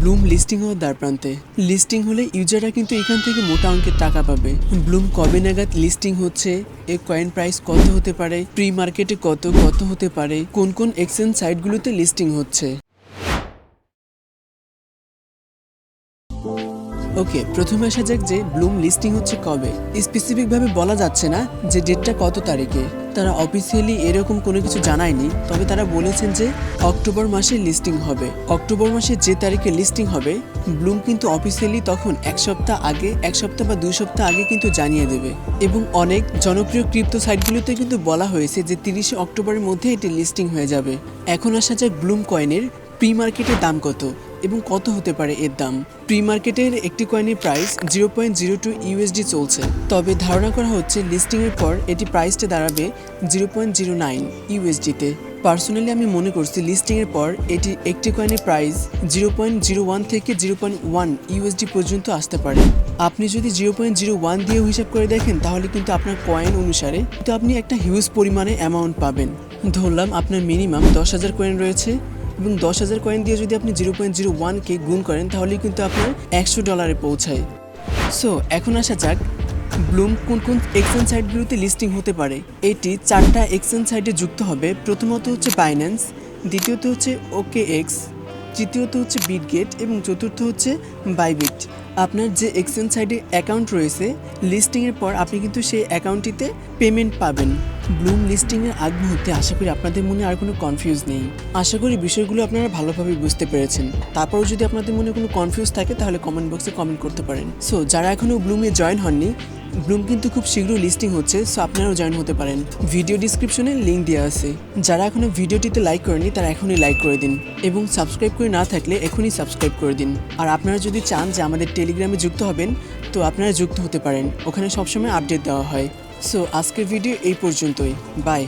Bloom listing হওয়ার দ্বার প্রান্তে। লিস্টিং হলে ইউজাররা কিন্তু এখান থেকে মোটা অঙ্কের টাকা পাবে। ব্লুম কবে নাগাদ লিস্টিং হচ্ছে? এর কয়েন প্রাইস কত হতে পারে? প্রি মার্কেটে কত কত হতে পারে? কোন কোন এক্সচেঞ্জ সাইটগুলোতে লিস্টিং হচ্ছে? ওকে, প্রথমে আসা যাক যে ব্লুম লিস্টিং হচ্ছে কবে। স্পেসিফিকভাবে বলা যাচ্ছে না যে ডেটটা কত তারিখে। তারা অফিসিয়ালি এরকম কোনো কিছু জানায়নি, তবে তারা বলেছেন যে অক্টোবর মাসে লিস্টিং হবে। অক্টোবর মাসে যে তারিখে লিস্টিং হবে, ব্লুম কিন্তু অফিসিয়ালি তখন এক সপ্তাহ আগে, এক সপ্তাহ বা দুই সপ্তাহ আগে কিন্তু জানিয়ে দেবে। এবং অনেক জনপ্রিয় ক্রিপ্টো সাইটগুলোতে কিন্তু বলা হয়েছে যে তিরিশে অক্টোবরের মধ্যে এটি লিস্টিং হয়ে যাবে। এখন আসা যাক ব্লুম কয়েনের প্রি মার্কেটের দাম কত এবং কত হতে পারে এর দাম? প্রি মার্কেটের একটি কয়েনের price zero point zero two USD চলছে। তবে ধারণা করা হচ্ছে লিস্টিংয়ের পর এটি প্রাইসটা দাঁড়াবে জিরো পয়েন্ট জিরো নাইন ইউএসডিতে পার্সোনালি আমি মনে করছি লিস্টিংয়ের পর এটি একটি কয়েনের price zero point zero one থেকে জিরো পয়েন্ট ওয়ান ইউএসডি পর্যন্ত আসতে পারে। আপনি যদি জিরো পয়েন্ট জিরো ওয়ান দিয়েও হিসাব করে দেখেন, তাহলে কিন্তু আপনার কয়েন অনুসারে তো আপনি একটা হিউজ পরিমাণে অ্যামাউন্ট পাবেন। ধরলাম আপনার মিনিমাম দশ হাজার কয়েন রয়েছে। এবং দশ হাজার কয়েন দিয়ে যদি আপনি জিরো পয়েন্ট জিরো ওয়ানকে গুণ করেন তাহলে কিন্তু আপনার একশো ডলারে পৌঁছায়। সো এখন আসা যাক ব্লুম কোন কোন এক্সচেঞ্জ সাইটগুলোতে লিস্টিং হতে পারে। এটি চারটা এক্সচেঞ্জ সাইটে যুক্ত হবে। প্রথমত হচ্ছে বাইন্যান্স দ্বিতীয়ত হচ্ছে ওকে এক্স তৃতীয়ত হচ্ছে বিটগেট এবং চতুর্থ হচ্ছে বাইবিট আপনার যে এক্সচেঞ্জ সাইডে অ্যাকাউন্ট রয়েছে লিস্টিংয়ের পর আপনি কিন্তু সেই অ্যাকাউন্টটিতে পেমেন্ট পাবেন। ব্লুম লিস্টিংয়ের আগ মুহূর্তে আশা করি আপনাদের মনে আর কোনো কনফিউজ নেই। আশা করি বিষয়গুলো আপনারা ভালোভাবে বুঝতে পেরেছেন। তারপরও যদি আপনাদের মনে কোনো কনফিউজ থাকে, তাহলে কমেন্ট বক্সে কমেন্ট করতে পারেন। সো যারা এখনও ব্লুমে জয়েন হননি ব্লুম কিন্তু খুব শীঘ্র লিস্টিং হচ্ছে সো আপনারাও জয়েন হতে পারেন। ভিডিও ডিসক্রিপশনে লিঙ্ক দেওয়া আছে। যারা এখনও ভিডিওটিতে লাইক করেনি তারা এখনই লাইক করে দিন। এবং সাবস্ক্রাইব করে না থাকলে এখনই সাবস্ক্রাইব করে দিন। আর আপনারা যদি চান যে আমাদের টেলিগ্রামে যুক্ত হবেন, তো আপনারা যুক্ত হতে পারেন। ওখানে সবসময় আপডেট দেওয়া হয়। সো আজকের ভিডিও এই পর্যন্তই। বাই